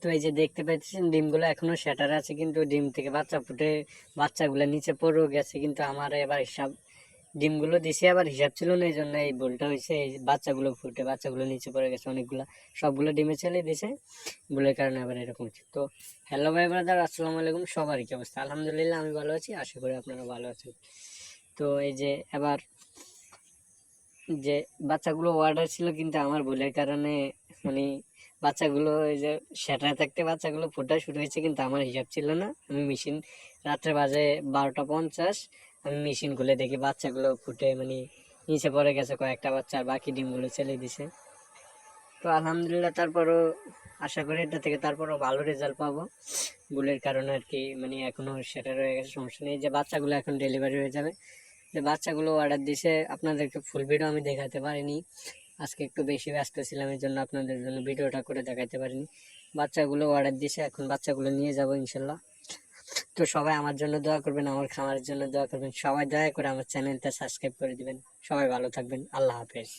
তো এই যে দেখতে পাচ্ছেন, ডিমগুলো এখনও সেটার আছে, কিন্তু ডিম থেকে বাচ্চা ফুটে বাচ্চাগুলো নিচে পড়েও গেছে, কিন্তু আমার এবার হিসাব, ডিমগুলো দিছে আবার হিসাব ছিল না এই জন্য এই ভুলটা হয়েছে, এই বাচ্চাগুলো ফুটে, বাচ্চাগুলো নিচে পড়ে গেছে, অনেকগুলো, সবগুলো ডিমে ছেলে দিছে, ভুলের কারণে আবার এরকম হচ্ছে। তো হ্যালো ভাই ব্রাদার আসসালামু আলাইকুম, সবারই কি অবস্থা? আলহামদুলিল্লাহ, আমি ভালো আছি, আশা করি আপনারা ভালো আছেন। তো এই যে এবার যে বাচ্চাগুলো অর্ডার ছিল, কিন্তু আমার ভুলের কারণে মানে বাচ্চাগুলো এই যে সেটায় থাকতে বাচ্চাগুলো ফোটা শুরু হয়েছে কিন্তু আমার হিসাব ছিল না। আমি মেশিন রাত্রে বাজে বারোটা পঞ্চাশ, আমি মেশিন খুলে দেখি বাচ্চাগুলো ফুটে মানে নিচে পড়ে গেছে কয়েকটা বাচ্চা আর বাকি ডিমগুলো ছেলে দিছে। তো আলহামদুলিল্লাহ তারপরও আশা করি এটা থেকে তারপরও ভালো রেজাল্ট পাবো। ভুলের কারণে আর কি মানে এখনও সেটা রয়ে গেছে, সমস্যা নেই। যে বাচ্চাগুলো এখন ডেলিভারি হয়ে যাবে, যে বাচ্চাগুলো অর্ডার দিছে, আপনাদেরকে ফুল ভিডিও আমি দেখাতে পারিনি। আজকে একটু বেশি ব্যস্ত ছিলাম, এই জন্য আপনাদের জন্য ভিডিওটা করে দেখাতে পারিনি। বাচ্চাগুলো অর্ডার দিয়েছে এখন বাচ্চাগুলো নিয়ে যাব ইনশাল্লাহ। তো সবাই আমার জন্য দোয়া করবেন, আমার খামারের জন্য দোয়া করবেন। সবাই দয়া করে আমার চ্যানেলটা সাবস্ক্রাইব করে দিবেন। সবাই ভালো থাকবেন, আল্লাহ হাফেজ।